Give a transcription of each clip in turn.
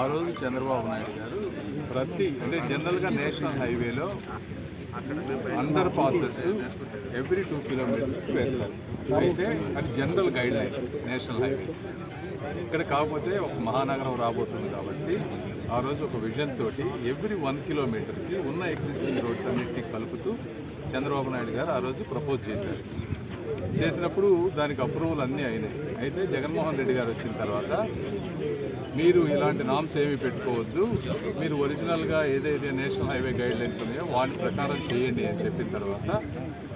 ఆ రోజు చంద్రబాబు నాయుడు గారు ప్రతి అంటే జనరల్గా నేషనల్ హైవేలో అండర్ పాసెస్ ఎవ్రీ టూ కిలోమీటర్స్కి వేస్తారు. అయితే అది general guide line national highway. ఇక్కడ కాకపోతే ఒక మహానగరం రాబోతుంది కాబట్టి ఆ రోజు ఒక విజన్ తోటి ఎవ్రీ వన్ కిలోమీటర్కి ఉన్న ఎగ్జిస్టింగ్ రోడ్స్ అన్నింటినీ కలుపుతూ చంద్రబాబు నాయుడు గారు ఆ రోజు ప్రపోజ్ చేశారు. చేసినప్పుడు దానికి అప్రూవల్ అన్నీ అయినాయి. అయితే జగన్మోహన్ రెడ్డి గారు వచ్చిన తర్వాత మీరు ఇలాంటి నామ్స్ ఏమి పెట్టుకోవద్దు. మీరు ఒరిజినల్గా ఏదైతే నేషనల్ హైవే గైడ్ లైన్స్ ఉన్నాయో వాటి ప్రకారం చేయండి అని చెప్పిన తర్వాత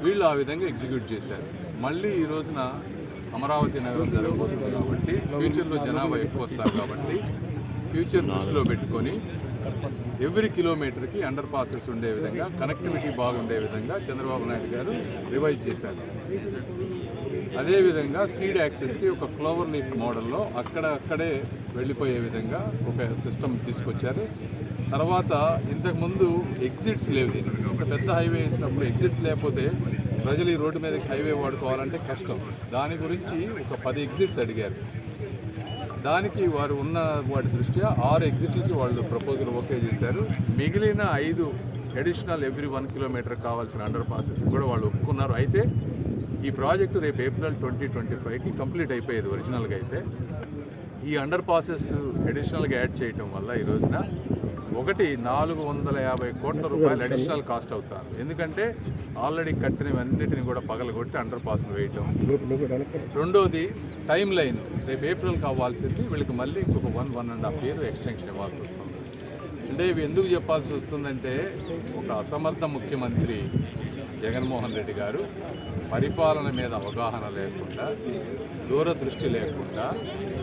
వీళ్ళు ఆ విధంగా ఎగ్జిక్యూట్ చేశారు. మళ్ళీ ఈ రోజున అమరావతి నగరం జరగబోతుంది కాబట్టి ఫ్యూచర్లో జనాభా ఎక్కువ వస్తారు కాబట్టి ఫ్యూచర్ దృష్టిలో పెట్టుకొని ఎవ్రీ కిలోమీటర్కి అండర్ పాసెస్ ఉండే విధంగా కనెక్టివిటీ బాగుండే విధంగా చంద్రబాబు నాయుడు గారు రివైజ్ చేశారు. అదేవిధంగా సీడ్ యాక్సెస్కి ఒక క్లోవర్ లీఫ్ మోడల్లో అక్కడ అక్కడే వెళ్ళిపోయే విధంగా ఒక సిస్టమ్ తీసుకొచ్చారు. తర్వాత ఇంతకుముందు ఎగ్జిట్స్ లేవు దీనికి. ఒక పెద్ద హైవే వేసినప్పుడు ఎగ్జిట్స్ లేకపోతే ప్రజలు ఈ రోడ్డు మీదకి హైవే వాడుకోవాలంటే కష్టం. దాని గురించి ఒక పది ఎగ్జిట్స్ అడిగారు. దానికి వారు ఉన్న వాటి దృష్ట్యా ఆరు ఎగ్జిట్లకి వాళ్ళు ప్రపోజల్ ఓకే చేశారు. మిగిలిన ఐదు అడిషనల్ ఎవ్రీ వన్ కిలోమీటర్ కావాల్సిన అండర్ పాసెస్ కూడా వాళ్ళు ఒప్పుకున్నారు. అయితే ఈ ప్రాజెక్టు రేపు ఏప్రిల్ ట్వంటీ ట్వంటీ ఫైవ్కి కంప్లీట్ అయిపోయేది ఒరిజినల్గా అయితే. ఈ అండర్ పాసెస్ అడిషనల్గా యాడ్ చేయటం వల్ల ఈ రోజున ఒకటి నాలుగు వందల యాభై కోట్ల రూపాయలు అడిషనల్ కాస్ట్ అవుతారు. ఎందుకంటే ఆల్రెడీ కట్టినవన్నిటిని కూడా పగలగొట్టి అండర్ పాస్లు వేయటం. రెండోది టైం లైన్. రేపు ఏప్రిల్ కావాల్సింది వీళ్ళకి మళ్ళీ ఇంకొక one one and half year extension ఇవ్వాల్సి వస్తుంది. అంటే ఇవి ఎందుకు చెప్పాల్సి వస్తుందంటే ఒక అసమర్థ ముఖ్యమంత్రి జగన్మోహన్ రెడ్డి గారు పరిపాలన మీద అవగాహన లేకుండా దూరదృష్టి లేకుండా